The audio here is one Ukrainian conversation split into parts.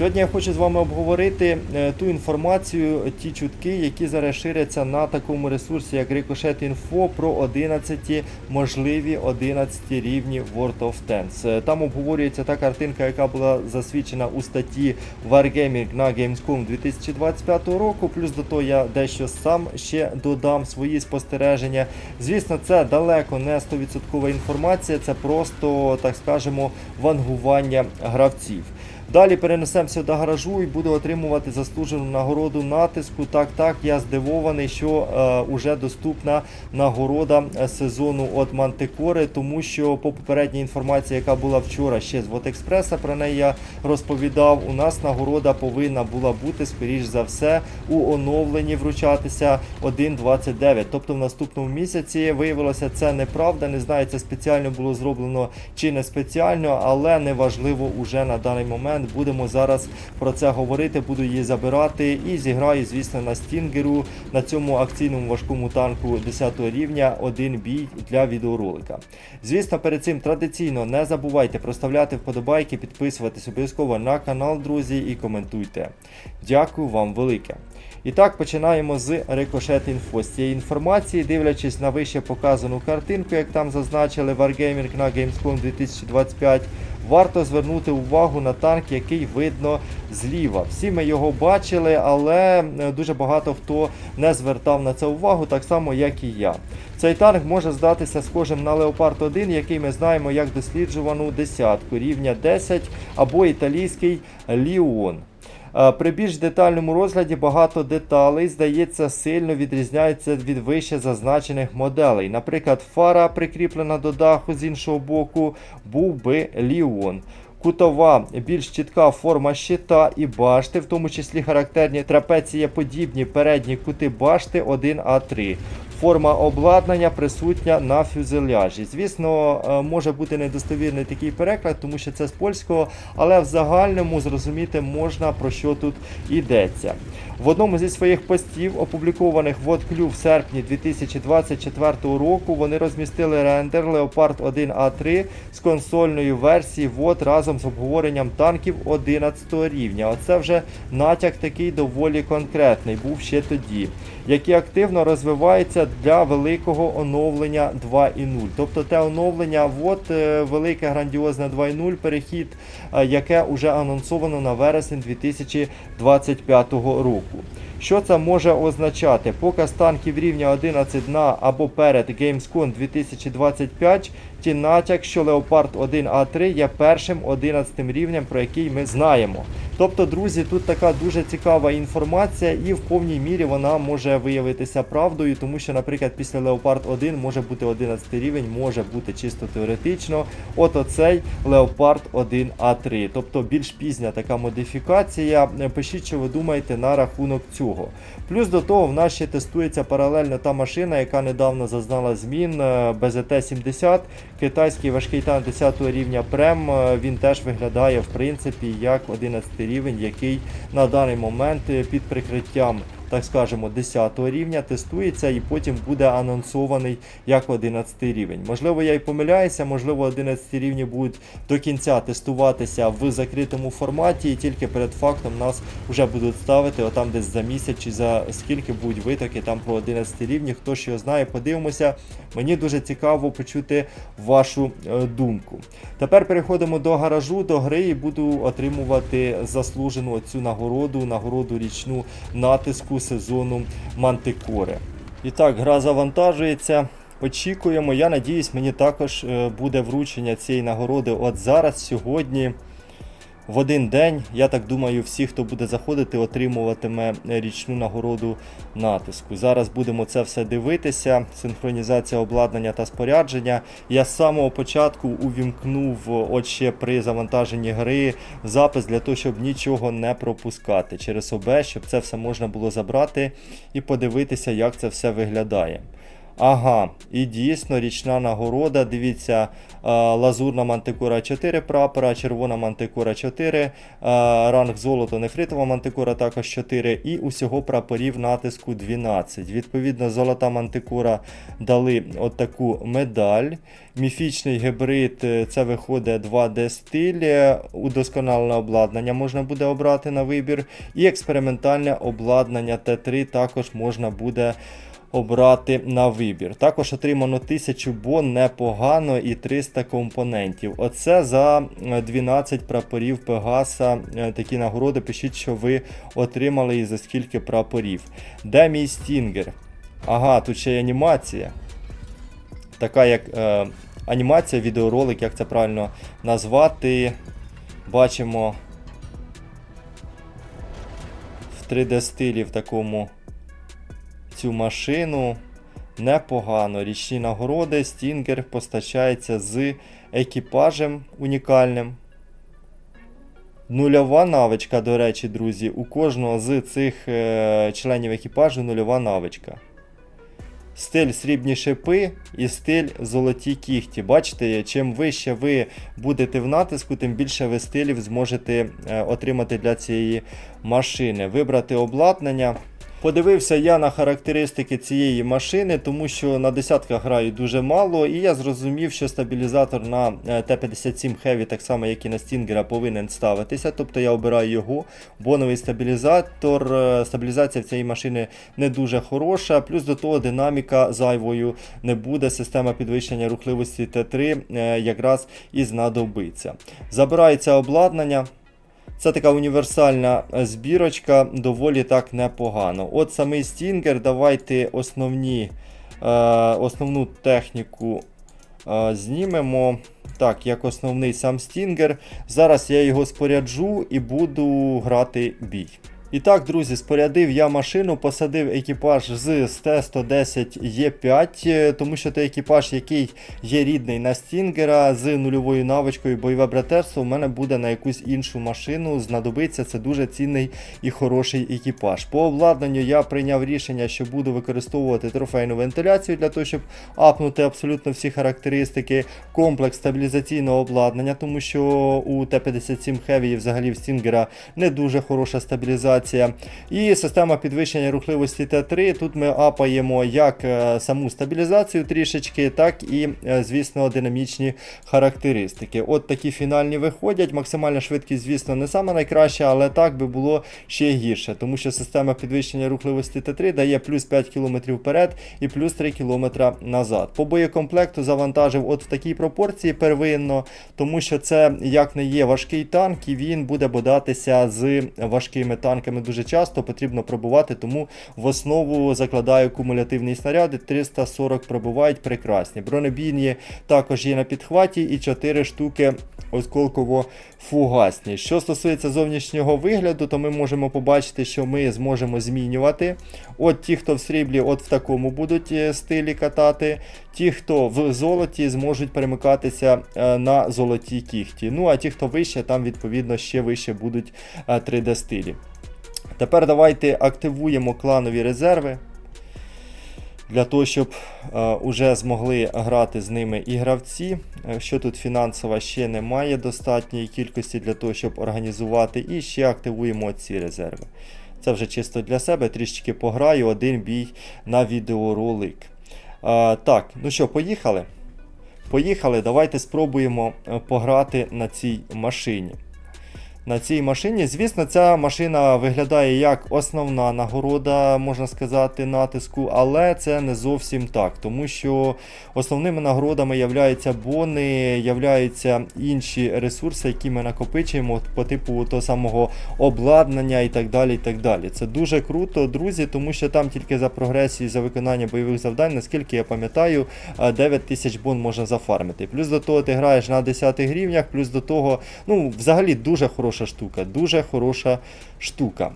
Сьогодні я хочу з вами обговорити е, ту інформацію, ті чутки, які зараз ширяться на такому ресурсі, як Ricochet Info про 11 можливі 11 рівні World of Tanks. Е, Там обговорюється та картинка, яка була засвідчена у статті Wargaming на Gamescom 2025 року. Плюс до того я дещо сам ще додам свої спостереження. Звісно, це далеко не 100% інформація, це просто, так скажемо, вангування гравців. Далі перенесемося до гаражу і буду отримувати заслужену нагороду натиску. Так, так, я здивований, що е, уже доступна нагорода е, сезону від Мантикори, тому що по попередній інформації, яка була вчора ще з Вотекспреса, про неї я розповідав. У нас нагорода повинна була бути, скоріш за все, у оновленні вручатися 1.29. Тобто в наступному місяці виявилося це неправда. Не знаю, це спеціально було зроблено чи не спеціально, але неважливо уже на даний момент. Будемо зараз про це говорити. Буду її забирати і зіграю, звісно, на стінгеру на цьому акційному важкому танку 10 рівня один бій для відеоролика. Звісно, перед цим традиційно не забувайте проставляти вподобайки, підписуватись обов'язково на канал, друзі, і коментуйте. Дякую вам велике. І так, починаємо з Ricochet Info. З цієї інформації, дивлячись на вище показану картинку, як там зазначили Wargaming на Gamescom 2025, варто звернути увагу на танк, який видно зліва. Всі ми його бачили, але е, дуже багато хто не звертав на це увагу, так само, як і я. Цей танк може здатися схожим на Leopard 1, який ми знаємо як досліджувану десятку рівня 10 або італійський Ліон. Е, При більш детальному розгляді багато деталей, здається, сильно відрізняються від вище зазначених моделей. Наприклад, фара, прикріплена до даху з іншого боку, був би Ліон. Кутова, більш чітка форма щита і башти, в тому числі характерні трапецієподібні передні кути башти 1А3. Форма обладнання присутня на фюзеляжі. Звісно, е, може бути недостовірний такий переклад, тому що це з польського, але в загальному зрозуміти можна про що тут йдеться. В одному зі своїх постів, опублікованих в Отклю в серпні 2024 року, вони розмістили рендер Leopard 1A3 з консольної версії ВОД разом з обговоренням танків 11 рівня. Оце вже натяк такий доволі конкретний, був ще тоді, який активно розвивається для великого оновлення 2.0. Тобто те оновлення, ВОД, е, велике грандіозне 2.0 перехід, е, яке вже анонсовано на вересень 2025 року. roku Що це може означати? Показ танків рівня 11 на або перед Gamescom 2025 ті натяк, що Leopard 1A3 є першим 11 рівнем, про який ми знаємо. Тобто, друзі, тут така дуже цікава інформація, і в повній мірі вона може виявитися правдою, тому що, наприклад, після Leopard 1 може бути 11 рівень, може бути чисто теоретично. От оцей Leopard 1A3. Тобто більш пізня така модифікація. Пишіть, що ви думаєте на рахунок цього. Плюс до того, в нас ще тестується паралельно та машина, яка недавно зазнала змін е, BZT-70. Китайський важкий танк 10 рівня Прем. е, Він теж виглядає в принципі як 11 рівень, який на даний момент е, під прикриттям. Так скажемо, 10 рівня тестується і потім буде анонсований як 11 рівень. Можливо, я і помиляюся, можливо, 11 рівні будуть до кінця тестуватися в закритому форматі, і тільки перед фактом нас вже будуть ставити отам десь за місяць чи за скільки будуть витоки там про 11 рівні. Хто що знає, подивимося. Мені дуже цікаво почути вашу е, думку. Тепер переходимо до гаражу, до гри і буду отримувати заслужену цю нагороду, нагороду річну натиску сезону Мантикори. І так, гра завантажується. Очікуємо. Я надіюсь, мені також е, буде вручення цієї нагороди от зараз, сьогодні. В один день, я так думаю, всі, хто буде заходити, отримуватиме річну нагороду натиску. Зараз будемо це все дивитися. Синхронізація обладнання та спорядження. Я з самого початку увімкнув от ще при завантаженні гри запис для того, щоб нічого не пропускати через ОБ, щоб це все можна було забрати і подивитися, як це все виглядає. Ага, і дійсно річна нагорода. Дивіться, е, лазурна мантикора 4 прапора, червона мантикора 4, е, ранг золото, нефритова мантикора також 4, і усього прапорів натиску 12. Відповідно, золота мантикора дали отаку медаль. Міфічний гібрид е, це виходить 2D стиль, е, удосконалене обладнання можна буде обрати на вибір. І експериментальне обладнання Т3 також можна буде обрати на вибір. Також отримано 1000 бон непогано і 300 компонентів. Оце за е, 12 прапорів Пегаса. Е, Такі нагороди. Пишіть, що ви отримали і за скільки прапорів. Де мій стінгер? Ага, тут ще й анімація. Така як е, анімація, відеоролик, як це правильно назвати. Бачимо в 3D стилі в такому цю машину. Непогано. Річні нагороди. Стінгер постачається з екіпажем унікальним. Нульова навичка, до речі, друзі. У кожного з цих е, членів екіпажу нульова навичка. Стиль срібні шипи і стиль золоті кіхті. Бачите, чим вище ви будете в натиску, тим більше ви стилів зможете е, отримати для цієї машини. Вибрати обладнання. Подивився я на характеристики цієї машини, тому що на десятках граю дуже мало, і я зрозумів, що стабілізатор на е, Т-57 Heavy, так само як і на Стінгера, повинен ставитися. Тобто я обираю його. Боновий стабілізатор. е, Стабілізація в цієї машини не дуже хороша. Плюс до того динаміка зайвою не буде. Система підвищення рухливості Т3 е, якраз і знадобиться. Забирається обладнання. Це така універсальна е, збірочка, доволі так непогано. От самий стінгер, давайте основні, е, основну техніку е, знімемо. Так, як основний сам стінгер. Зараз я його споряджу і буду грати бій. І так, друзі, спорядив я машину, посадив екіпаж з Т-110Е5, е, тому що той екіпаж, який є рідний на Стінгера з нульовою навичкою бойове братерство, у мене буде на якусь іншу машину. Знадобиться це дуже цінний і хороший екіпаж. По обладнанню я прийняв рішення, що буду використовувати трофейну вентиляцію для того, щоб апнути абсолютно всі характеристики, комплекс стабілізаційного обладнання, тому що у Т-57 Heavy і взагалі в Стінгера не дуже хороша стабілізація. І система підвищення рухливості Т3. Тут ми апаємо як е, саму стабілізацію трішечки, так і, е, звісно, динамічні характеристики. От такі фінальні виходять. Максимальна швидкість, звісно, не сама найкраща, але так би було ще гірше, тому що система підвищення рухливості Т3 дає плюс 5 км вперед і плюс 3 км назад. По боєкомплекту завантажив от в такій пропорції первинно, тому що це як не є важкий танк, і він буде бодатися з важкими танками дуже часто. Потрібно пробувати, тому в основу закладаю кумулятивні снаряди. 340 пробувають прекрасні. Бронебійні також є на підхваті і 4 штуки осколково-фугасні. Що стосується зовнішнього вигляду, то ми можемо побачити, що ми зможемо змінювати. От ті, хто в сріблі, от в такому будуть е, стилі катати. Ті, хто в золоті, зможуть перемикатися е, на золоті кіхті. Ну а ті, хто вище, там відповідно ще вище будуть 3D стилі. Тепер давайте активуємо кланові резерви. Для того, щоб е, уже змогли грати з ними і гравці. Е, Що тут фінансово ще немає достатньої кількості для того, щоб організувати. І ще активуємо ці резерви. Це вже чисто для себе, трішечки пограю, один бій на відеоролик. Е, так, ну що, поїхали? Поїхали, давайте спробуємо е, пограти на цій машині. На цій машині, звісно, ця машина виглядає як основна нагорода, можна сказати, натиску, але це не зовсім так, тому що основними нагородами являються бони, являються інші ресурси, які ми накопичуємо по типу того самого обладнання і так далі. і так далі. Це дуже круто, друзі, тому що там тільки за прогресію, за виконання бойових завдань, наскільки я пам'ятаю, 9 тисяч бон можна зафармити. Плюс до того ти граєш на 10 рівнях, плюс до того, ну, взагалі дуже хороша штука, дуже хороша штука.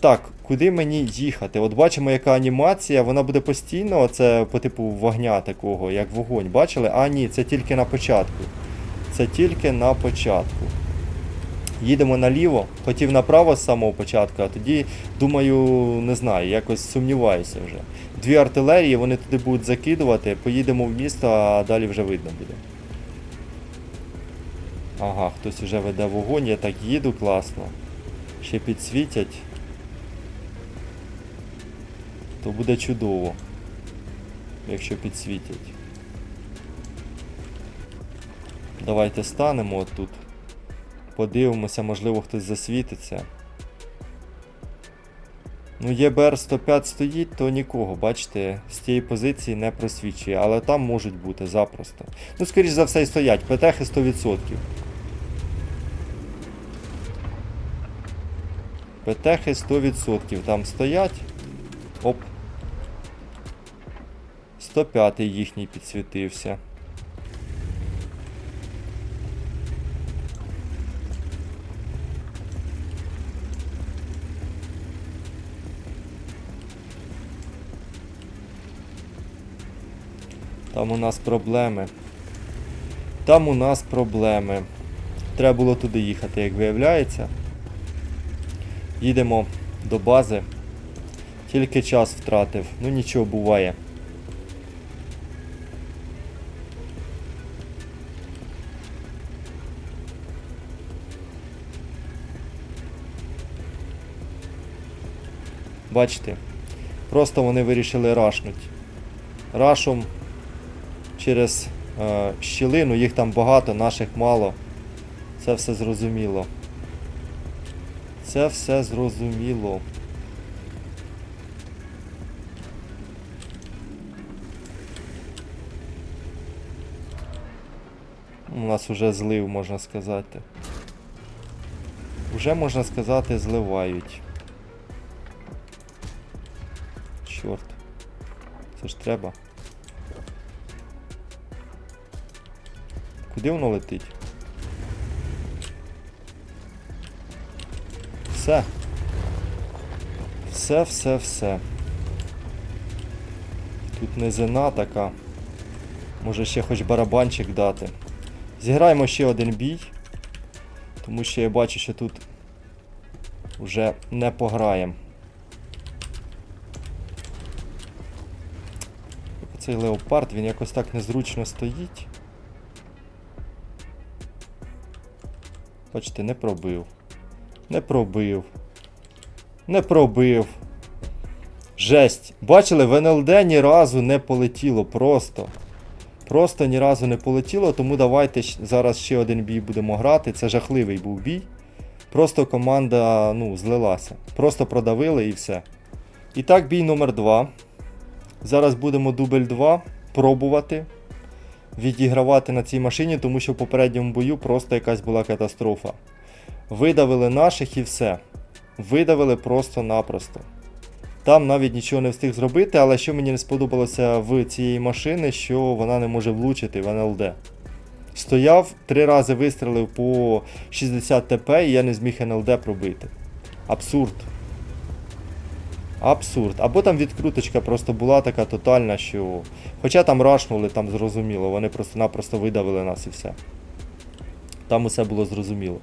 Так, куди мені їхати? От бачимо, яка анімація, вона буде постійно, це по типу вогня такого, як вогонь. Бачили? А ні, це тільки на початку. Це тільки на початку. Їдемо наліво, хотів направо з самого початку, а тоді, думаю, не знаю, якось сумніваюся вже. Дві артилерії, вони туди будуть закидувати, поїдемо в місто, а далі вже видно буде. Ага, хтось вже веде вогонь, я так їду класно. Ще підсвітять. То буде чудово, якщо підсвітять. Давайте станемо отут. Подивимося, можливо хтось засвітиться. Ну, ЄБР 105 стоїть, то нікого, бачите, з тієї позиції не просвічує, але там можуть бути запросто. Ну, скоріш за все, і стоять, ПТХи 100%. ПТХи 100% там стоять. Оп. 105 їхній підсвітився. Там у нас проблеми. Там у нас проблеми. Треба було туди їхати, як виявляється. Їдемо до бази. Тільки час втратив. Ну нічого буває. Бачите, просто вони вирішили рашнути. Рашом через е, щілину, їх там багато, наших мало. Це все зрозуміло. Це все зрозуміло. У нас уже злив, можна сказати. Уже можна сказати, зливають. Чорт. Це ж треба. Куди воно летить? Все. Все, все, все. Тут низина така. Може ще хоч барабанчик дати. Зіграємо ще один бій. Тому що я бачу, що тут вже не пограємо. Цей леопард, він якось так незручно стоїть. Бачите, не пробив. Не пробив. Не пробив. Жесть. Бачили, в НЛД ні разу не полетіло. Просто. Просто ні разу не полетіло, тому давайте зараз ще один бій будемо грати. Це жахливий був бій. Просто команда ну, злилася. Просто продавили і все. І так, бій номер 2. Зараз будемо дубль 2 пробувати відігравати на цій машині, тому що в попередньому бою просто якась була катастрофа. Видавили наших і все. Видавили просто-напросто. Там навіть нічого не встиг зробити, але що мені не сподобалося в цієї машини, що вона не може влучити в НЛД. Стояв, три рази вистрілив по 60 ТП і я не зміг НЛД пробити. Абсурд. Абсурд. Або там відкруточка просто була така тотальна, що. Хоча там рашнули, там зрозуміло, вони просто-напросто видавили нас і все. Там усе було зрозуміло.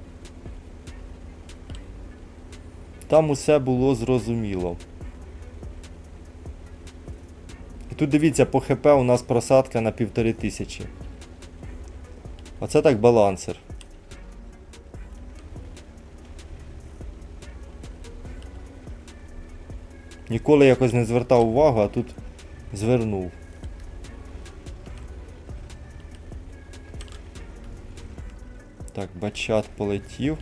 Там усе було зрозуміло. І тут дивіться, по ХП у нас просадка на півтори тисячі. Оце так балансер. Ніколи якось не звертав увагу, а тут звернув. Так, бачат полетів.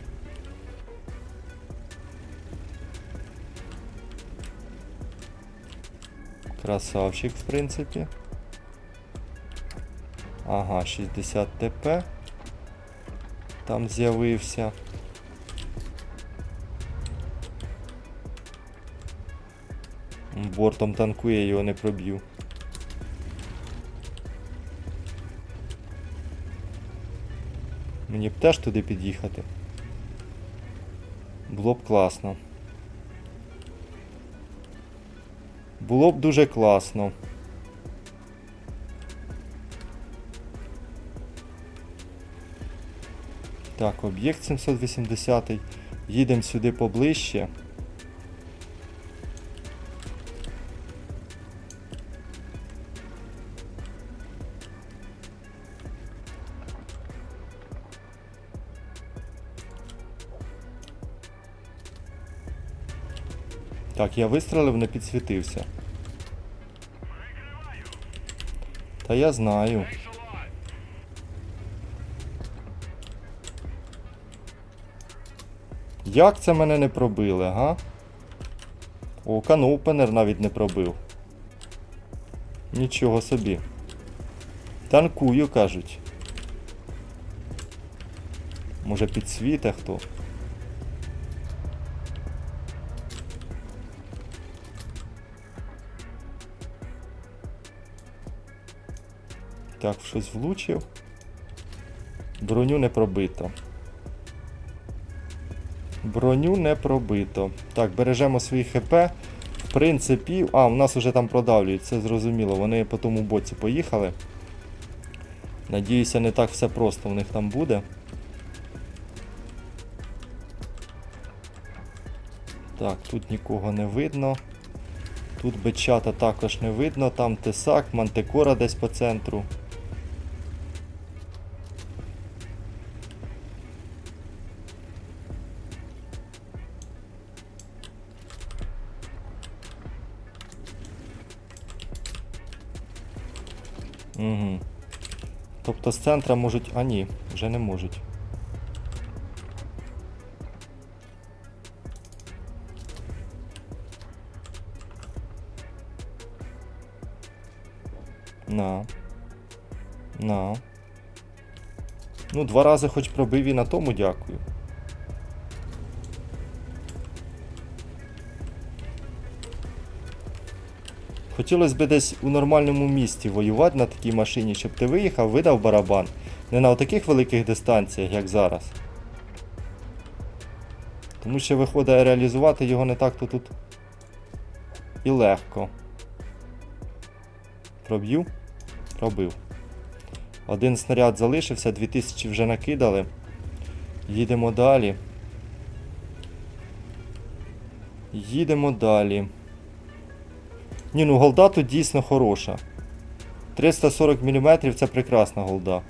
Красавчик, в принципі. Ага, 60 ТП. Там з'явився. Бортом танкує, його не проб'ю. Мені б теж туди під'їхати. Було б класно. Було б дуже класно. Так, об'єкт 780. Їдемо сюди поближче. Так, я вистрелив, не підсвітився. Та я знаю. Як це мене не пробили, га? О, каноупенер навіть не пробив. Нічого собі. Танкую, кажуть. Може підсвіте хто? Так, в щось влучив. Броню не пробито. Броню не пробито. Так, бережемо свої ХП. В принципі. А, у нас вже там продавлюють, це зрозуміло. Вони по тому боці поїхали. Надіюся, не так все просто в них там буде. Так, тут нікого не видно. Тут бичата також не видно, там тесак, мантикора десь по центру. Угу. Тобто з центра можуть. А ні, вже не можуть. На. На. Ну, два рази хоч пробив і на тому дякую. Хотілося б десь у нормальному місті воювати на такій машині, щоб ти виїхав, видав барабан. Не на таких великих дистанціях, як зараз. Тому що виходить реалізувати його не так то тут і легко. Проб'ю? Пробив. Один снаряд залишився, 2000 вже накидали. Їдемо далі. Їдемо далі. Ні, ну голда тут дійсно хороша. 340 мм це прекрасна голда.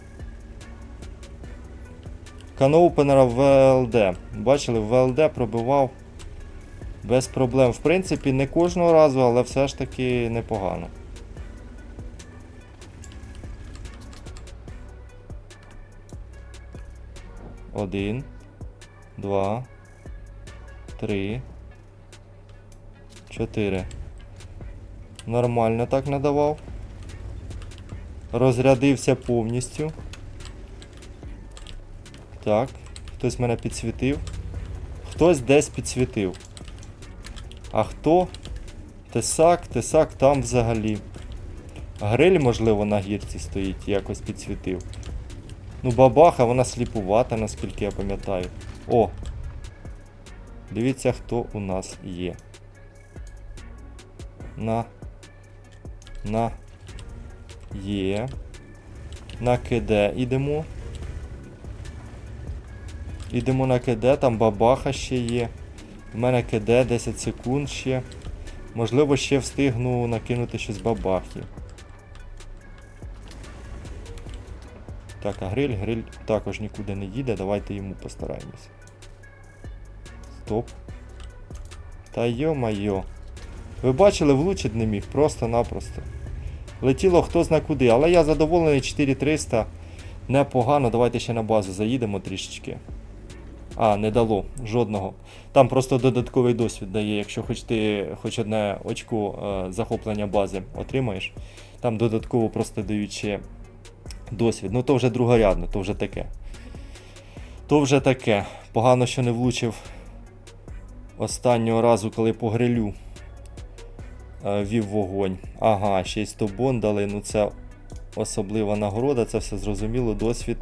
Каноупенера ВЛД. Бачили, ВЛД пробивав без проблем. В принципі, не кожного разу, але все ж таки непогано. Один, два, три, чотири. Нормально так надавав. Розрядився повністю. Так, хтось мене підсвітив. Хтось десь підсвітив. А хто? Тесак, тесак там взагалі. Гриль, можливо, на гірці стоїть, якось підсвітив. Ну, бабаха, вона сліпувата, наскільки я пам'ятаю. О! Дивіться, хто у нас є. На. На. Є. На КД ідемо. Ідемо на КД, там бабаха ще є. У мене КД 10 секунд ще. Можливо, ще встигну накинути щось бабахи. Так, а гриль, гриль також нікуди не їде, давайте йому постараємось. Стоп. Та йо-майо. Ви бачили, влучить не міг, просто-напросто. Летіло хто зна куди, але я задоволений 4300. Непогано, давайте ще на базу заїдемо трішечки. А, не дало жодного. Там просто додатковий досвід дає, якщо хоч ти хоч одне очко е, захоплення бази отримаєш. Там додатково просто ще досвід. Ну то вже другорядно, то вже таке. То вже таке. Погано, що не влучив останнього разу, коли по грилю вів вогонь. Ага, ще й 100 бон дали. Ну це особлива нагорода, це все зрозуміло. Досвід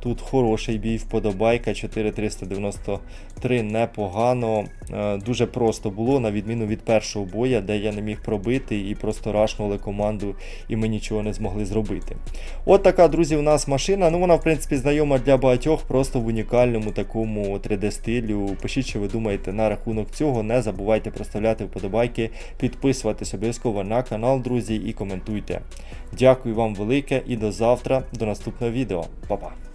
Тут хороший бій, вподобайка 4393 непогано. Е, Дуже просто було, на відміну від першого боя, де я не міг пробити і просто рашнули команду, і ми нічого не змогли зробити. От така, друзі, у нас машина. Ну, вона, в принципі, знайома для багатьох, просто в унікальному такому 3D-стилю. Пишіть, що ви думаєте на рахунок цього. Не забувайте проставляти вподобайки, підписуватись обов'язково на канал, друзі, і коментуйте. Дякую вам велике і до завтра, до наступного відео. Па-па!